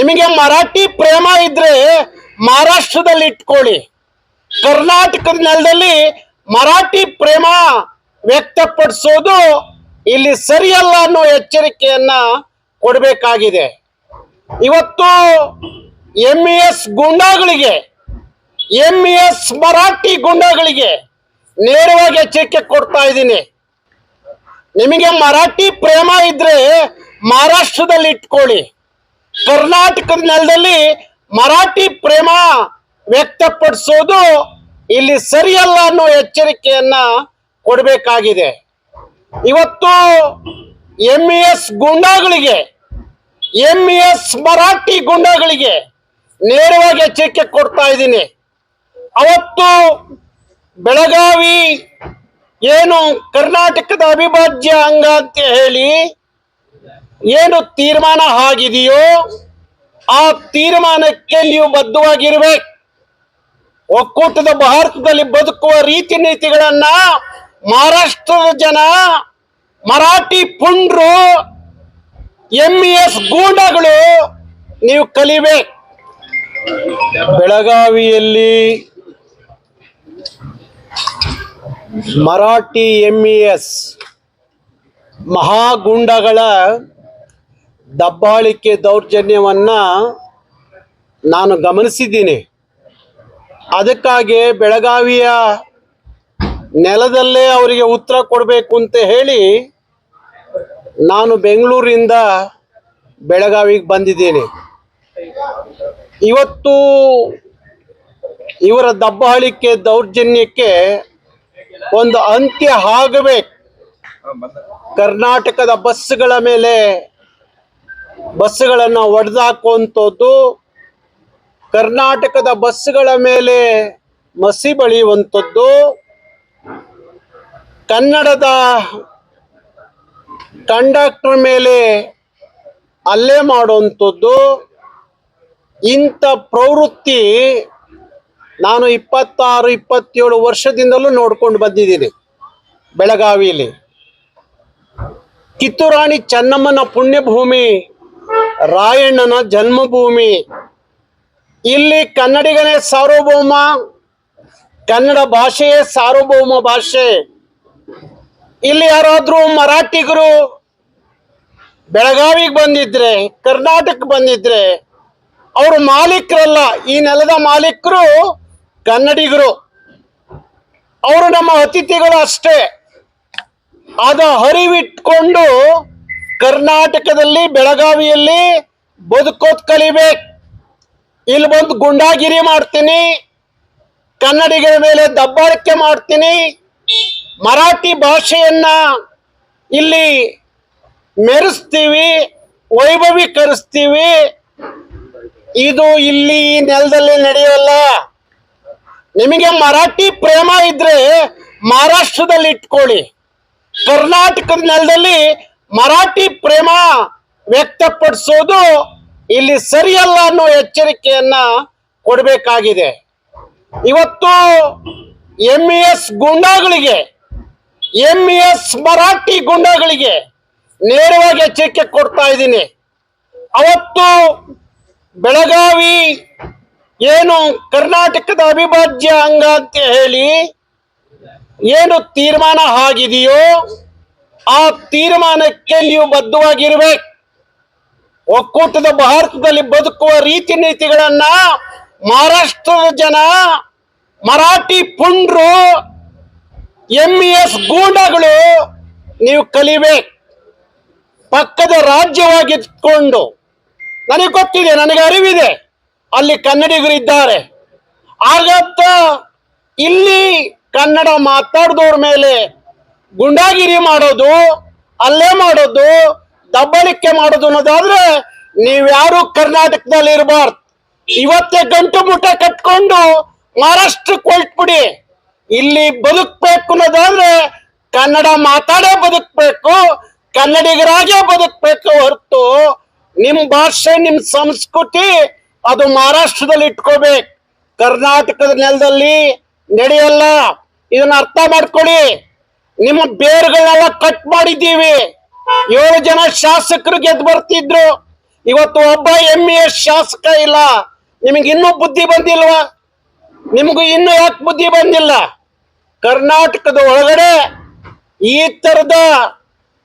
ನಿಮಗೆ ಮರಾಠಿ ಪ್ರೇಮ ಇದ್ರೆ ಮಹಾರಾಷ್ಟ್ರದಲ್ಲಿ ಇಟ್ಕೊಳ್ಳಿ. ಕರ್ನಾಟಕದ ನೆಲದಲ್ಲಿ ಮರಾಠಿ ಪ್ರೇಮ ವ್ಯಕ್ತಪಡಿಸೋದು ಇಲ್ಲಿ ಸರಿಯಲ್ಲ ಅನ್ನೋ ಎಚ್ಚರಿಕೆಯನ್ನ ಕೊಡಬೇಕಾಗಿದೆ. ಇವತ್ತು ಎಂ ಎಸ್ ಗುಂಡಾಗಳಿಗೆ ಎಂ ಎಸ್ ಮರಾಠಿ ಗುಂಡಾಗಳಿಗೆ ನೇರವಾಗಿ ಎಚ್ಚರಿಕೆ ಕೊಡ್ತಾ ಇದ್ದೀನಿ. ನಿಮಗೆ ಮರಾಠಿ ಪ್ರೇಮ ಇದ್ರೆ ಮಹಾರಾಷ್ಟ್ರದಲ್ಲಿ ಇಟ್ಕೊಳ್ಳಿ. ಕರ್ನಾಟಕದ ನೆಲದಲ್ಲಿ ಮರಾಠಿ ಪ್ರೇಮ ವ್ಯಕ್ತಪಡಿಸೋದು ಇಲ್ಲಿ ಸರಿಯಲ್ಲ ಅನ್ನೋ ಎಚ್ಚರಿಕೆಯನ್ನ ಕೊಡಬೇಕಾಗಿದೆ. ಇವತ್ತು ಎಂ ಎಸ್ ಗುಂಡಾಗಳಿಗೆ ಎಂ ಎಸ್ ಮರಾಠಿ ಗುಂಡಾಗಳಿಗೆ ನೇರವಾಗಿ ಎಚ್ಚರಿಕೆ ಕೊಡ್ತಾ ಇದ್ದೀನಿ. ಅವತ್ತು ಬೆಳಗಾವಿ ಏನು ಕರ್ನಾಟಕದ ಅವಿಭಾಜ್ಯ ಅಂಗ ಅಂತ ಹೇಳಿ ಏನು ತೀರ್ಮಾನ ಆಗಿದೆಯೋ ಆ ತೀರ್ಮಾನಕ್ಕೆ ನೀವು ಬದ್ಧವಾಗಿರ್ಬೇಕು. ಒಕ್ಕೂಟದ ಭಾರತದಲ್ಲಿ ಬದುಕುವ ರೀತಿ ನೀತಿಗಳನ್ನ ಮಹಾರಾಷ್ಟ್ರದ ಜನ, ಮರಾಠಿ ಪುಂಡ್ರು ಎಂ ಎಸ್ ಗೂಂಡಗಳು ನೀವು ಕಲಿಬೇಕು. ಬೆಳಗಾವಿಯಲ್ಲಿ ಮರಾಠಿ ಎಂ ಎಸ್ ಮಹಾಗುಂಡಗಳ ದಬ್ಬಾಳಿಕೆ ದೌರ್ಜನ್ಯವನ್ನ ನಾನು ಗಮನಿಸಿದ್ದೀನಿ. ಅದಕ್ಕಾಗಿ ಬೆಳಗಾವಿಯ ನೆಲದಲ್ಲೇ ಅವರಿಗೆ ಉತ್ತರ ಕೊಡಬೇಕು ಅಂತ ಹೇಳಿ ನಾನು ಬೆಂಗಳೂರಿಂದ ಬೆಳಗಾವಿಗೆ ಬಂದಿದ್ದೀನಿ. ಇವತ್ತು ಇವರ ದಬ್ಬಾಳಿಕೆ ದೌರ್ಜನ್ಯಕ್ಕೆ ಒಂದು ಅಂತ್ಯ ಆಗಬೇಕು. ಕರ್ನಾಟಕದ ಬಸ್ಗಳ ಮೇಲೆ ಬಸ್ಗಳನ್ನು ಒಡೆದಾಕುವಂಥದ್ದು ಕರ್ನಾಟಕದ ಬಸ್ಗಳ ಮೇಲೆ ಮಸಿ ಬಳಿಯುವಂಥದ್ದು. ಕನ್ನಡದ ಕಂಡಕ್ಟರ್ ಮೇಲೆ ಅಲ್ಲೇ ಮಾಡುವಂಥದ್ದು. ಇಂಥ ಪ್ರವೃತ್ತಿ ನಾನು ಇಪ್ಪತ್ತಾರು, ಇಪ್ಪತ್ತೇಳು ವರ್ಷದಿಂದಲೂ ನೋಡ್ಕೊಂಡು ಬಂದಿದ್ದೀನಿ ಬೆಳಗಾವಿಯಲ್ಲಿ. ಕಿತ್ತೂರಾಣಿ ಚೆನ್ನಮ್ಮನ ಪುಣ್ಯಭೂಮಿ ರಾಯಣ್ಣನ ಜನ್ಮಭೂಮಿ. ಇಲ್ಲಿ ಕನ್ನಡಿಗನೇ ಸಾರ್ವಭೌಮ, ಕನ್ನಡ ಭಾಷೆಯೇ ಸಾರ್ವಭೌಮ ಭಾಷೆ. ಇಲ್ಲಿ ಯಾರಾದ್ರೂ ಮರಾಠಿಗರು ಬೆಳಗಾವಿಗೆ ಬಂದಿದ್ರೆ ಕರ್ನಾಟಕ ಬಂದಿದ್ರೆ, ಅವರು ಮಾಲೀಕರಲ್ಲ, ಈ ನೆಲದ ಮಾಲೀಕರು ಕನ್ನಡಿಗರು. ಅವರು ನಮ್ಮ ಅತಿಥಿಗಳು ಅಷ್ಟೇ. ಅದ ಹರಿವಿಟ್ಕೊಂಡು ಕರ್ನಾಟಕದಲ್ಲಿ ಬೆಳಗಾವಿಯಲ್ಲಿ ಬದುಕೋದ್ ಕಲಿಬೇಕು. ಇಲ್ಲಿ ಬಂದು ಗುಂಡಾಗಿರಿ ಮಾಡ್ತೀನಿ. ಕನ್ನಡಿಗರ ಮೇಲೆ ದಬ್ಬಾಳಿಕೆ ಮಾಡ್ತೀನಿ. ಮರಾಠಿ ಭಾಷೆಯನ್ನ ಇಲ್ಲಿ ಮೆರೆಸ್ತೀವಿ, ವೈಭವೀಕರಿಸ್ತೀವಿ. ಇದು ಇಲ್ಲಿ ನೆಲದಲ್ಲಿ ನಡೆಯಲ್ಲ. ನಿಮಗೆ ಮರಾಠಿ ಪ್ರೇಮ ಇದ್ರೆ ಮಹಾರಾಷ್ಟ್ರದಲ್ಲಿ ಇಟ್ಕೊಳ್ಳಿ. ಕರ್ನಾಟಕದ ನೆಲದಲ್ಲಿ ಮರಾಠಿ ಪ್ರೇಮ ವ್ಯಕ್ತಪಡಿಸೋದು ಇಲ್ಲಿ ಸರಿಯಲ್ಲ ಅನ್ನೋ ಎಚ್ಚರಿಕೆಯನ್ನ ಕೊಡಬೇಕಾಗಿದೆ. ಇವತ್ತು ಎಂ ಎಸ್ ಗುಂಡಾಗಳಿಗೆ ಎಂ ಎಸ್ ಮರಾಠಿ ಗುಂಡಾಗಳಿಗೆ ನೇರವಾಗಿ ಎಚ್ಚರಿಕೆ ಕೊಡ್ತಾ ಇದ್ದೀನಿ. ಅವತ್ತು ಬೆಳಗಾವಿ ಏನು ಕರ್ನಾಟಕದ ಅವಿಭಾಜ್ಯ ಅಂಗ ಅಂತ ಹೇಳಿ ಏನು ತೀರ್ಮಾನ ಆಗಿದೆಯೋ ಆ ತೀರ್ಮಾನಕ್ಕೆ ನೀವು ಬದ್ಧವಾಗಿರ್ಬೇಕು. ಒಕ್ಕೂಟದ ಭಾರತದಲ್ಲಿ ಬದುಕುವ ರೀತಿ ನೀತಿಗಳನ್ನ ಮಹಾರಾಷ್ಟ್ರದ ಜನ, ಮರಾಠಿ ಪುಂಡ್ರು ಎಂ ಎಸ್ ಗೂಂಡಗಳು ನೀವು ಕಲಿಬೇಕು. ಪಕ್ಕದ ರಾಜ್ಯವಾಗಿದ್ಕೊಂಡು, ನನಗೆ ಗೊತ್ತಿದೆ, ನನಗೆ ಅರಿವಿದೆ, ಅಲ್ಲಿ ಕನ್ನಡಿಗರು ಇದ್ದಾರೆ. ಆಗತ್ತ ಇಲ್ಲಿ ಕನ್ನಡ ಮಾತಾಡಿದವ್ರ ಮೇಲೆ ಗುಂಡಾಗಿರಿ ಮಾಡೋದು, ಅಲ್ಲೇ ಮಾಡೋದು, ದಬ್ಬಳಿಕೆ ಮಾಡೋದು ಅನ್ನೋದಾದ್ರೆ ನೀವ್ಯಾರು ಕರ್ನಾಟಕದಲ್ಲಿ ಇರಬಾರ್ದು. ಇವತ್ತೇ ಗಂಟು ಮುಟ್ಟ ಕಟ್ಕೊಂಡು ಮಹಾರಾಷ್ಟ್ರಕ್ಕೆ ಹೊರಟ್ಬಿಡಿ. ಇಲ್ಲಿ ಬದುಕ್ಬೇಕು ಅನ್ನೋದಾದ್ರೆ ಕನ್ನಡ ಮಾತಾಡೇ ಬದುಕ್ಬೇಕು, ಕನ್ನಡಿಗರಾಗೇ ಬದುಕ್ಬೇಕು ಹೊರತು ನಿಮ್ ಭಾಷೆ, ನಿಮ್ ಸಂಸ್ಕೃತಿ ಅದು ಮಹಾರಾಷ್ಟ್ರದಲ್ಲಿ ಇಟ್ಕೋಬೇಕು. ಕರ್ನಾಟಕದ ನೆಲದಲ್ಲಿ ನಡೆಯಲ್ಲ. ಇದನ್ನ ಅರ್ಥ ಮಾಡ್ಕೊಳ್ಳಿ. ನಿಮ್ಮ ಬೇರುಗಳನ್ನೆಲ್ಲ ಕಟ್ ಮಾಡಿದ್ದೀವಿ. ಏಳು ಜನ ಶಾಸಕರು ಗೆದ್ದು ಬರ್ತಿದ್ರು. ಇವತ್ತು ಒಬ್ಬ ಎಂ ಎ ಶಾಸಕ ಇಲ್ಲ. ನಿಮಗೆ ಇನ್ನೂ ಬುದ್ಧಿ ಬಂದಿಲ್ವಾ? ನಿಮಗೂ ಇನ್ನೂ ಯಾಕೆ ಬುದ್ಧಿ ಬಂದಿಲ್ಲ? ಕರ್ನಾಟಕದ ಒಳಗಡೆ ಈ ತರದ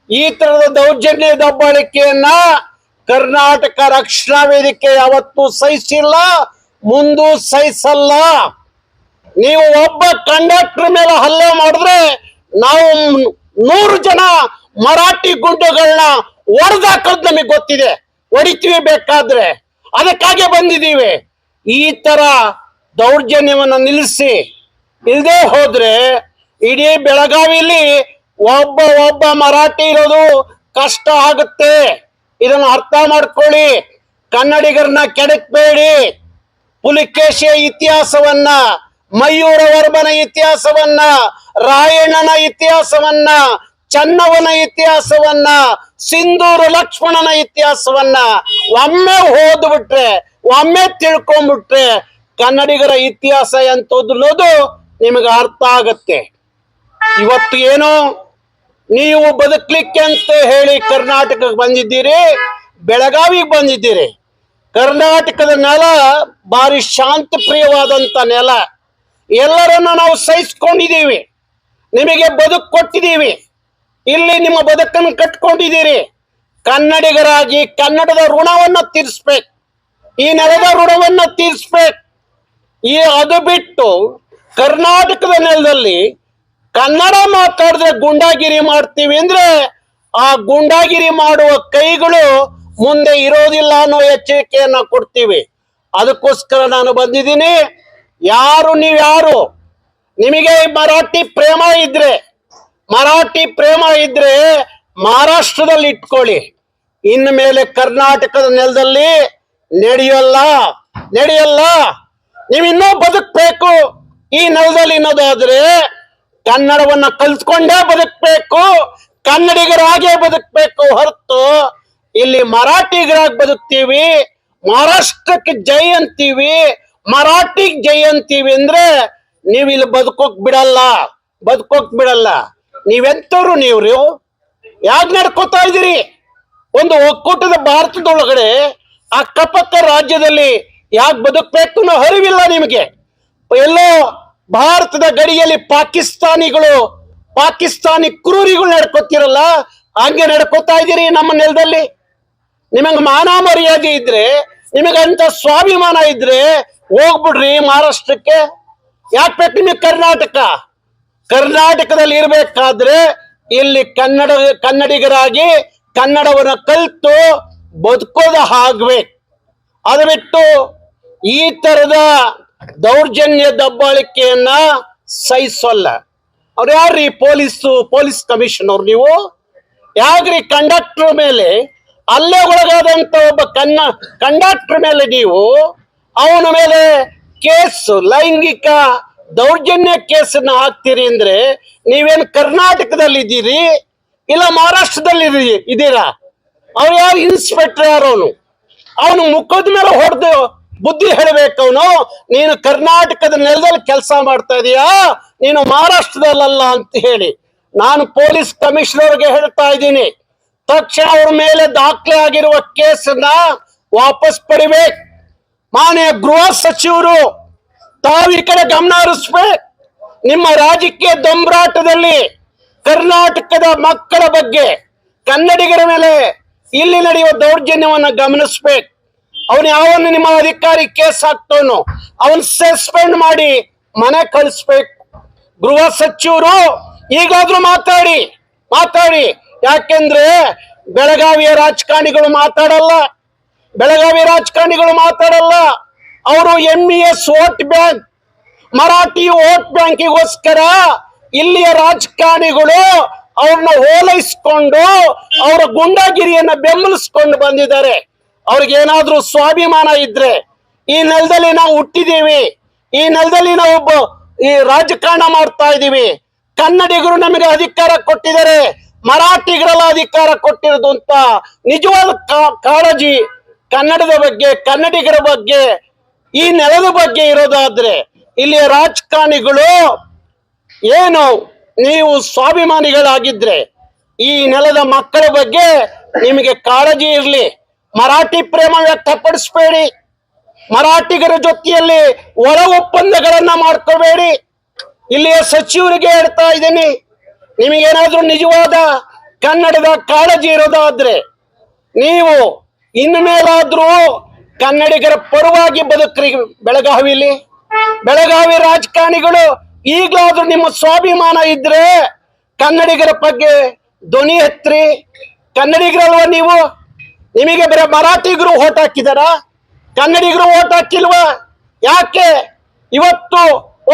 ಈ ತರದ ದೌರ್ಜನ್ಯ ದಬ್ಬಾಳಿಕೆಯನ್ನ ಕರ್ನಾಟಕ ರಕ್ಷಣಾ ವೇದಿಕೆ ಯಾವತ್ತೂ ಸಹಿಸಿಲ್ಲ, ಮುಂದೂ ಸಹಿಸಲ್ಲ. ನೀವು ಒಬ್ಬ ಕಂಡಕ್ಟರ್ ಮೇಲೆ ಹಲ್ಲೆ ಮಾಡಿದ್ರೆ ನಾವು ನೂರು ಜನ ಮರಾಠಿ ಗುಂಡುಗಳನ್ನ ಹೊಡೆದಾಕೋದ್ ನಮಗೆ ಗೊತ್ತಿದೆ. ಹೊಡಿತೀವಿ ಬೇಕಾದ್ರೆ. ಅದಕ್ಕಾಗೆ ಬಂದಿದ್ದೀವಿ. ಈ ತರ ದೌರ್ಜನ್ಯವನ್ನ ನಿಲ್ಲಿಸಿ. ಇಲ್ಲದೆ ಹೋದ್ರೆ ಇಡೀ ಬೆಳಗಾವಿಲಿ ಒಬ್ಬ ಒಬ್ಬ ಮರಾಠಿ ಇರೋದು ಕಷ್ಟ ಆಗುತ್ತೆ. ಇದನ್ನು ಅರ್ಥ ಮಾಡ್ಕೊಳ್ಳಿ. ಕನ್ನಡಿಗರನ್ನ ಕೆಡಕ್ಬೇಡಿ ಪುಲಿಕೇಶಿಯ ಇತಿಹಾಸವನ್ನ ಮಯೂರ ವರ್ಮನ ಇತಿಹಾಸವನ್ನ, ರಾಯಣ್ಣನ ಇತಿಹಾಸವನ್ನ ಚನ್ನವನ ಇತಿಹಾಸವನ್ನ, ಸಿಂಧೂರು ಲಕ್ಷ್ಮಣನ ಇತಿಹಾಸವನ್ನ ಒಮ್ಮೆ ಓದ್ಬಿಟ್ರೆ, ಒಮ್ಮೆ ತಿಳ್ಕೊಂಡ್ಬಿಟ್ರೆ ಕನ್ನಡಿಗರ ಇತಿಹಾಸ ಎಂತದ್ದು ಅನ್ನೋದು ನಿಮಗೆ ಅರ್ಥ ಆಗತ್ತೆ. ಇವತ್ತು ಏನು? ನೀವು ಬದುಕ್ಲಿಕ್ಕೆ ಅಂತ ಹೇಳಿ ಕರ್ನಾಟಕಕ್ಕೆ ಬಂದಿದ್ದೀರಿ, ಬೆಳಗಾವಿಗೆ ಬಂದಿದ್ದೀರಿ. ಕರ್ನಾಟಕದ ನೆಲ ಭಾರಿ ಶಾಂತ ಪ್ರಿಯವಾದಂತ ನೆಲ. ಎಲ್ಲರನ್ನ ನಾವು ಸಹಿಸ್ಕೊಂಡಿದ್ದೀವಿ. ನಿಮಗೆ ಬದುಕು ಕೊಟ್ಟಿದ್ದೀವಿ. ಇಲ್ಲಿ ನಿಮ್ಮ ಬದುಕನ್ನು ಕಟ್ಕೊಂಡಿದ್ದೀರಿ. ಕನ್ನಡಿಗರಾಗಿ ಕನ್ನಡದ ಋಣವನ್ನ ತೀರಿಸ್ಬೇಕು. ಈ ನೆಲದ ಋಣವನ್ನ ತೀರಿಸ್ಬೇಕು. ಈ ಅದು ಬಿಟ್ಟು ಕರ್ನಾಟಕದ ನೆಲದಲ್ಲಿ ಕನ್ನಡ ಮಾತಾಡಿದ್ರೆ ಗುಂಡಾಗಿರಿ ಮಾಡ್ತೀವಿ ಅಂದ್ರೆ ಆ ಗುಂಡಾಗಿರಿ ಮಾಡುವ ಕೈಗಳು ಮುಂದೆ ಇರೋದಿಲ್ಲ ಅನ್ನೋ ಎಚ್ಚರಿಕೆಯನ್ನ ಕೊಡ್ತೀವಿ. ಅದಕ್ಕೋಸ್ಕರ ನಾನು ಬಂದಿದ್ದೀನಿ. ಯಾರು ನೀವ್ಯಾರು? ನಿಮಗೆ ಮರಾಠಿ ಪ್ರೇಮ ಇದ್ರೆ, ಮರಾಠಿ ಪ್ರೇಮ ಇದ್ರೆ ಮಹಾರಾಷ್ಟ್ರದಲ್ಲಿ ಇಟ್ಕೊಳ್ಳಿ. ಇನ್ನು ಮೇಲೆ ಕರ್ನಾಟಕದ ನೆಲದಲ್ಲಿ ನಡೆಯಲ್ಲ ನಡೆಯಲ್ಲ. ನೀವಿನ್ನೂ ಬದುಕಬೇಕು. ಈ ನೆಲದಲ್ಲಿ ಇನ್ನೋದಾದ್ರೆ ಕನ್ನಡವನ್ನ ಕಲ್ತ್ಕೊಂಡೇ ಬದುಕಬೇಕು, ಕನ್ನಡಿಗರಾಗೇ ಬದುಕಬೇಕು ಹೊರತು ಇಲ್ಲಿ ಮರಾಠಿಗರಾಗಿ ಬದುಕ್ತೀವಿ, ಮಹಾರಾಷ್ಟ್ರಕ್ಕೆ ಜೈ ಅಂತೀವಿ ಮರಾಠಿಗ್ ಜೈ ಅಂತೀವಿ ಅಂದ್ರೆ ನೀವ್ ಇಲ್ಲಿ ಬದುಕೋಕ್ ಬಿಡಲ್ಲ ಬದುಕೋಕ್ ಬಿಡಲ್ಲ. ನೀವೆಂತವ್ರು ನೀವು ಯಾಕೆ ನಡ್ಕೋತಾ ಇದ್ದೀರಿ? ಒಂದು ಒಕ್ಕೂಟದ ಭಾರತದೊಳಗಡೆ ಅಕ್ಕಪಕ್ಕ ರಾಜ್ಯದಲ್ಲಿ ಯಾಕೆ ಬದುಕಬೇಕು ಅನ್ನೋ ಅರಿವಿಲ್ಲ ನಿಮಗೆ? ಎಲ್ಲೋ ಭಾರತದ ಗಡಿಯಲ್ಲಿ ಪಾಕಿಸ್ತಾನಿಗಳು, ಪಾಕಿಸ್ತಾನಿ ಕ್ರೂರಿಗಳು ನಡ್ಕೋತಿರಲ್ಲ, ಹಂಗೆ ನಡ್ಕೋತಾ ಇದ್ದೀರಿ ನಮ್ಮ ನೆಲದಲ್ಲಿ? ನಿಮಗೆ ಮಾನ ಮರ್ಯಾದೆ ಇದ್ರೆ, ನಿಮಗಂತ ಸ್ವಾಭಿಮಾನ ಇದ್ರೆ ಹೋಗ್ಬಿಡ್ರಿ ಮಹಾರಾಷ್ಟ್ರಕ್ಕೆ. ಯಾಕೆ ಬೇಕು ನಿಮಗೆ ಕರ್ನಾಟಕ? ಕರ್ನಾಟಕದಲ್ಲಿ ಇರಬೇಕಾದ್ರೆ ಇಲ್ಲಿ ಕನ್ನಡ, ಕನ್ನಡಿಗರಾಗಿ ಕನ್ನಡವನ್ನು ಕಲಿತು ಬದುಕೋದ ಆಗ್ಬೇಕು ಅದು ಬಿಟ್ಟು ಈ ತರದ ದೌರ್ಜನ್ಯ ದಬ್ಬಾಳಿಕೆಯನ್ನ ಸಹಿಸೋಲ್ಲ. ಅವ್ರು ಯಾರ್ರಿ ಪೊಲೀಸು, ಪೊಲೀಸ್ ಕಮಿಷನರ್ ನೀವು? ಯಾಕ್ರಿ ಕಂಡಕ್ಟರ್ ಮೇಲೆ, ಅಲ್ಲೇ ಒಳಗಾದಂತ ಒಬ್ಬ ಕನ್ನ, ಕಂಡಕ್ಟರ್ ಮೇಲೆ ನೀವು ಅವನ ಮೇಲೆ ಕೇಸು, ಲೈಂಗಿಕ ದೌರ್ಜನ್ಯ ಕೇಸನ್ನ ಹಾಕ್ತೀರಿ ಅಂದ್ರೆ ನೀವೇನು ಕರ್ನಾಟಕದಲ್ಲಿ ಇದ್ದೀರಿ? ಇಲ್ಲ ಮಹಾರಾಷ್ಟ್ರದಲ್ಲಿ ಇದ್ದೀರಿ- ಅವ್ರು ಯಾರು ಇನ್ಸ್ಪೆಕ್ಟರ್ ಯಾರು ಅವನು? ಅವನು ಮುಖದ ಮೇಲೆ ಹೊಡೆದು ಬುದ್ಧಿ ಹೇಳಬೇಕು ಅವನು. ನೀನು ಕರ್ನಾಟಕದ ನೆಲದಲ್ಲಿ ಕೆಲಸ ಮಾಡ್ತಾ ಇದೀಯಾ? ನೀನು ಮಹಾರಾಷ್ಟ್ರದಲ್ಲಲ್ಲ ಅಂತ ಹೇಳಿ. ನಾನು ಪೊಲೀಸ್ ಕಮಿಷನರ್ಗೆ ಹೇಳ್ತಾ ಇದ್ದೀನಿ. ತಕ್ಷಣ ಅವ್ರ ಮೇಲೆ ದಾಖಲೆ ಆಗಿರುವ ಕೇಸನ್ನ ವಾಪಸ್ ಪಡಿಬೇಕು. ಮಾನ್ಯ ಗೃಹ ಸಚಿವರು, ತಾವು ಈ ಕಡೆ ಗಮನ ಹರಿಸ್ಬೇಕು ನಿಮ್ಮ ರಾಜಕೀಯ ದೊಂಬರಾಟದಲ್ಲಿ ಕರ್ನಾಟಕದ ಮಕ್ಕಳ ಬಗ್ಗೆ ಕನ್ನಡಿಗರ ಮೇಲೆ ಇಲ್ಲಿ ನಡೆಯುವ ದೌರ್ಜನ್ಯವನ್ನು ಗಮನಿಸ್ಬೇಕು. ಅವನು ಯಾವನ್ನು ನಿಮ್ಮ ಅಧಿಕಾರಿ ಕೇಸ್ ಹಾಕ್ತವನು ಅವನ್ ಸಸ್ಪೆಂಡ್ ಮಾಡಿ ಮನೆ ಕಳಿಸ್ಬೇಕು. ಗೃಹ ಸಚಿವರು, ಈಗಾದ್ರೂ ಮಾತಾಡಿ ಮಾತಾಡಿ. ಯಾಕೆಂದ್ರೆ ಬೆಳಗಾವಿಯ ರಾಜಕಾರಣಿಗಳು ಮಾತಾಡಲ್ಲ. ಬೆಳಗಾವಿ ರಾಜಕಾರಣಿಗಳು ಮಾತಾಡಲ್ಲ. ಅವರು M E S vote bank, Marathi vote ಬ್ಯಾಂಕಿಗೋಸ್ಕರ ಇಲ್ಲಿಯ ರಾಜಕಾರಣಿಗಳು ಅವ್ರನ್ನ ಓಲೈಸ್ಕೊಂಡು ಅವರ ಗುಂಡಾಗಿರಿಯನ್ನ ಬೆಂಬಲಿಸ್ಕೊಂಡು ಬಂದಿದ್ದಾರೆ. ಅವ್ರಿಗೇನಾದ್ರೂ ಸ್ವಾಭಿಮಾನ ಇದ್ರೆ ಈ ನೆಲದಲ್ಲಿ ನಾವು ಹುಟ್ಟಿದೀವಿ. ಈ ನೆಲದಲ್ಲಿ ನಾವು ಈ ರಾಜಕಾರಣ ಮಾಡ್ತಾ ಇದ್ದೀವಿ ಕನ್ನಡಿಗರು ನಮಗೆ ಅಧಿಕಾರ ಕೊಟ್ಟಿದ್ದಾರೆ. ಮರಾಠಿಗರೆಲ್ಲ ಅಧಿಕಾರ ಕೊಟ್ಟಿರೋದು ಅಂತ ನಿಜವಾದ ಕಾಳಜಿ ಕನ್ನಡದ ಬಗ್ಗೆ, ಕನ್ನಡಿಗರ ಬಗ್ಗೆ, ಈ ನೆಲದ ಬಗ್ಗೆ ಇರೋದಾದ್ರೆ ಇಲ್ಲಿಯ ರಾಜಕಾರಣಿಗಳು ಏನು ನೀವು ಸ್ವಾಭಿಮಾನಿಗಳಾಗಿದ್ರೆ ಈ ನೆಲದ ಮಕ್ಕಳ ಬಗ್ಗೆ ನಿಮಗೆ ಕಾಳಜಿ ಇರಲಿ. ಮರಾಠಿ ಪ್ರೇಮ ವ್ಯಕ್ತಪಡಿಸಬೇಡಿ. ಮರಾಠಿಗರ ಜೊತೆಯಲ್ಲಿ ಒಳ ಒಪ್ಪಂದಗಳನ್ನ ಮಾಡ್ಕೋಬೇಡಿ. ಇಲ್ಲಿಯ ಸಚಿವರಿಗೆ ಹೇಳ್ತಾ ಇದ್ದೀನಿ, ನಿಮಗೇನಾದ್ರೂ ನಿಜವಾದ ಕನ್ನಡದ ಕಾಳಜಿ ಇರೋದಾದ್ರೆ ನೀವು ಇನ್ನು ಮೇಲಾದ್ರೂ ಕನ್ನಡಿಗರ ಪರವಾಗಿ ಬದುಕ್ರಿ ಬೆಳಗಾವಿಲಿ. ಬೆಳಗಾವಿ ರಾಜಕಾರಣಿಗಳು ಈಗಲಾದ್ರೂ ನಿಮ್ಮ ಸ್ವಾಭಿಮಾನ ಇದ್ರೆ ಕನ್ನಡಿಗರ ಬಗ್ಗೆ ಧ್ವನಿ ಎತ್ರಿ. ಕನ್ನಡಿಗರಲ್ವ ನೀವು? ನಿಮಗೆ ಬರೀ ಮರಾಠಿಗರು ಓಟ್ ಹಾಕಿದಾರ? ಕನ್ನಡಿಗರು ಓಟ್ ಹಾಕಿಲ್ವಾ? ಯಾಕೆ? ಇವತ್ತು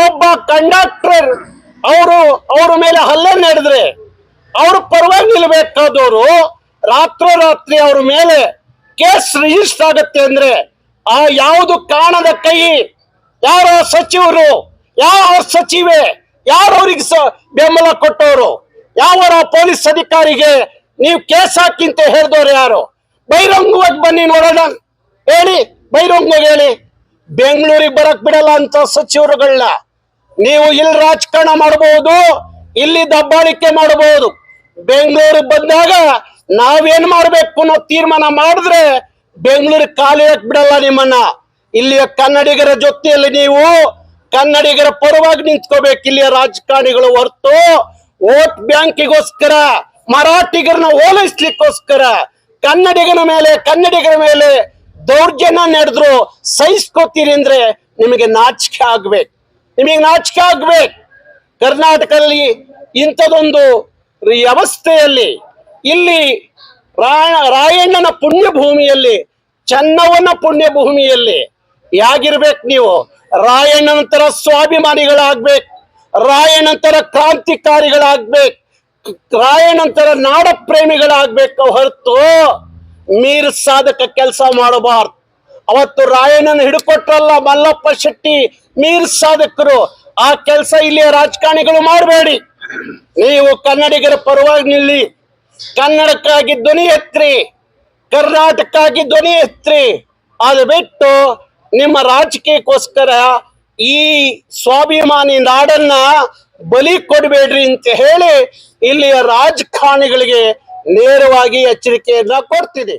ಒಬ್ಬ ಕಂಡಕ್ಟರ್ ಅವರು ಅವ್ರ ಮೇಲೆ ಹಲ್ಲೆ ನಡೆದ್ರೆ ಅವ್ರ ಪರವಾಗಿ ನಿಲ್ಬೇಕಾದವರು ರಾತ್ರೋರಾತ್ರಿ ಅವ್ರ ಮೇಲೆ ಕೇಸ್ ರಿಜಿಸ್ಟರ್ ಆಗುತ್ತೆ ಅಂದ್ರೆ ಆ ಯಾವುದು ಕಾಣದ ಕೈ, ಯಾರ ಸಚಿವರು, ಯಾವ ಸಚಿವೆ, ಯಾರು ಅವ್ರಿಗೆ ಬೆಂಬಲ ಕೊಟ್ಟವರು ಯಾವ ಪೊಲೀಸ್ ಅಧಿಕಾರಿಗೆ ನೀವು ಕೇಸ್ ಹಾಕಿ ಅಂತ ಹೇಳಿದವ್ರು ಯಾರು? ಬಹಿರಂಗವಾಗಿ ಬನ್ನಿ ನೋಡೋಣ. ಹೇಳಿ, ಬಹಿರಂಗವಾಗಿ ಹೇಳಿ. ಬೆಂಗಳೂರಿಗೆ ಬರಕ್ ಬಿಡಲ್ಲ ಅಂತ ಸಚಿವರುಗಳನ್ನ. ನೀವು ಇಲ್ಲಿ ರಾಜಕಾರಣ ಮಾಡಬಹುದು, ಇಲ್ಲಿ ದಬ್ಬಾಳಿಕೆ ಮಾಡಬಹುದು. ಬೆಂಗಳೂರಿಗೆ ಬಂದಾಗ ನಾವೇನ್ ಮಾಡ್ಬೇಕು ಅನ್ನೋ ತೀರ್ಮಾನ ಮಾಡಿದ್ರೆ ಬೆಂಗಳೂರಿಗೆ ಕಾಲಿಡಕ್ ಬಿಡಲ್ಲ ನಿಮ್ಮನ್ನ. ಇಲ್ಲಿಯ ಕನ್ನಡಿಗರ ಜೊತೆಯಲ್ಲಿ ನೀವು ಕನ್ನಡಿಗರ ಪರವಾಗಿ ನಿಂತ್ಕೋಬೇಕು. ಇಲ್ಲಿಯ ರಾಜಕಾರಣಿಗಳು ಹೊರತು ವೋಟ್ ಬ್ಯಾಂಕಿಗೋಸ್ಕರ, ಮರಾಠಿಗರನ್ನ ಓಲೈಸ್ಲಿಕ್ಕೋಸ್ಕರ, ಕನ್ನಡಿಗನ ಮೇಲೆ, ಕನ್ನಡಿಗರ ಮೇಲೆ ದೌರ್ಜನ್ಯ ನಡೆದ್ರು ಸಹಿಸ್ಕೋತೀರಿ ಅಂದ್ರೆ ನಿಮಗೆ ನಾಚಿಕೆ ಆಗ್ಬೇಕು. ನಿಮಗೆ ನಾಚಿಕೆ ಆಗ್ಬೇಕು. ಕರ್ನಾಟಕದಲ್ಲಿ ಇಂಥದೊಂದು ವ್ಯವಸ್ಥೆಯಲ್ಲಿ ಇಲ್ಲಿ ರಾಯ ರಾಯಣ್ಣನ ಪುಣ್ಯ ಭೂಮಿಯಲ್ಲಿ ಚೆನ್ನವನ ಪುಣ್ಯ ಯಾಗಿರ್ಬೇಕು ನೀವು? ರಾಯಣ್ಣನಂತರ ಸ್ವಾಭಿಮಾನಿಗಳಾಗ್ಬೇಕು ರಾಯಣ್ಣಂತರ ಕ್ರಾಂತಿಕಾರಿಗಳಾಗ್ಬೇಕು ರಾಯಣ್ಣಂತರ ನಾಡ ಪ್ರೇಮಿಗಳಾಗ್ಬೇಕು ಹೊರತು ಮೀರ್ ಸಾಧಕ ಕೆಲಸ ಮಾಡಬಾರ್ದು. ಅವತ್ತು ರಾಯಣ್ಣನ ಹಿಡ್ಕೊಟ್ರಲ್ಲ ಮಲ್ಲಪ್ಪ ಶೆಟ್ಟಿ, ಮೀರ್ ಸಾಧಕರು ಆ ಕೆಲಸ ಇಲ್ಲಿಯ ರಾಜಕಾರಣಿಗಳು ಮಾಡಬೇಡಿ. ನೀವು ಕನ್ನಡಿಗರ ಪರವಾಗಿ ನಿಲ್ಲಿ. ಕನ್ನಡಕ್ಕಾಗಿ ಧ್ವನಿ ಎತ್ರಿ, ಕರ್ನಾಟಕಕ್ಕಾಗಿ ಧ್ವನಿ ಎತ್ರಿ. ಅದು ಬಿಟ್ಟು ನಿಮ್ಮ ರಾಜಕೀಯಕ್ಕೋಸ್ಕರ ಈ ಸ್ವಾಭಿಮಾನಿ ನಾಡನ್ನ ಬಲಿ ಕೊಡಬೇಡ್ರಿ ಅಂತ ಹೇಳಿ ಇಲ್ಲಿಯ ರಾಜಕಾರಣಿಗಳಿಗೆ ನೇರವಾಗಿ ಎಚ್ಚರಿಕೆಯನ್ನ ಕೊಡ್ತಿದೆ.